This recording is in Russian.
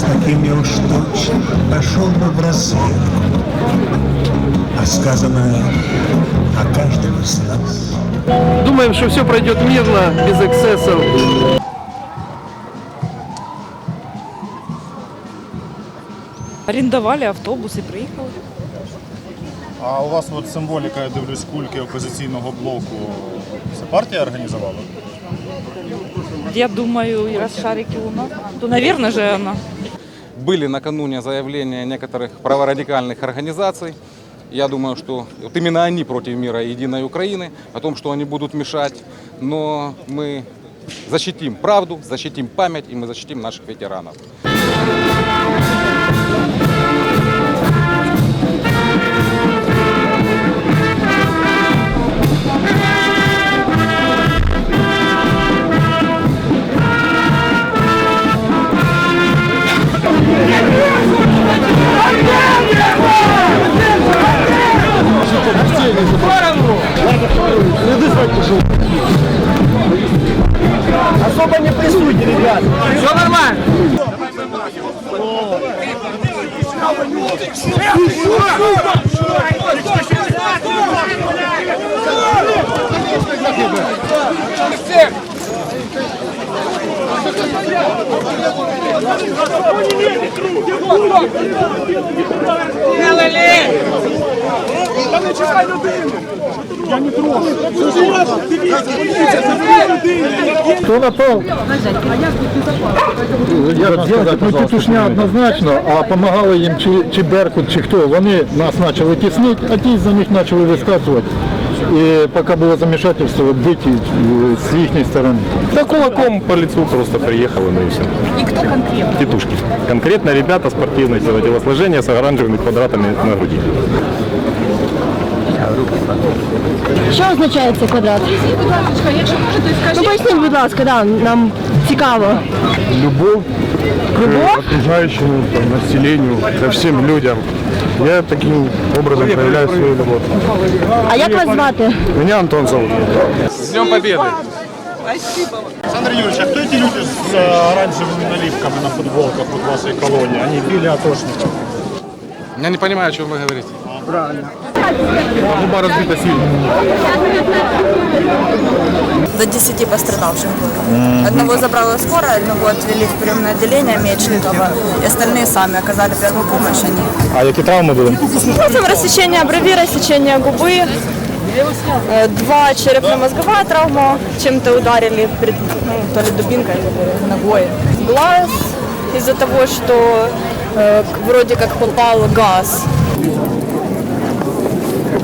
такими уж точно пошел бы в разведку. А сказано о каждом из нас. Думаем, что все пройдет мирно, без эксцессов. Орендували автобус і приїхали. А у вас от символіка, я дивлюсь, кульки опозиційного блоку. Це партія організувала? Я думаю, и раз шарики у нас, то, наверное же она. Были накануне заявления некоторых праворадикальных организаций. Я думаю, что вот именно они против мира и единой Украины, о том, что они будут мешать. Но мы защитим правду, защитим память и мы защитим наших ветеранов. Особо не прессуйте, ребят. Все нормально. Сука! Кто напал? Як сказати, ну тітушня однозначно, а допомагали їм чи, чи Беркут, чи хто. Вони нас почали тіснити, а ті за них почали вискакувати. І поки було замішательство, биті е, з їхньої сторони. Да кулаком по лицу просто приехал и ну и все. И кто конкретно? Тетушки. Конкретно ребята спортивного телосложения с оранжевыми квадратами на груди. Що означає цей квадрат? Ну, поясніть, будь ласка, да, нам цікаво. любовь Любов? к окружающему там, населению, ко всем людям. Я таким образом проявляю свою любовь. А як вас звати? Меня Антон зовут. С Днем Победы! Александр Юрьевич, а кто эти люди с э, оранжевыми наливками на футболках вот вашей колонии? Они били атошников. Я не понимаю, о чем вы говорите. Губа разбита сильно. До 10 пострадавших было. Одного забрала скорая, одного отвели в приемное отделение Мечникова, и остальные сами оказали первую помощь. Они А які травми були? Потом рассечение брови, рассечение губы, два черепно-мозговая травма, чем-то ударили, ну, то ли дубинкой, или ногой. Глаз из-за того, что э, вроде как попал газ.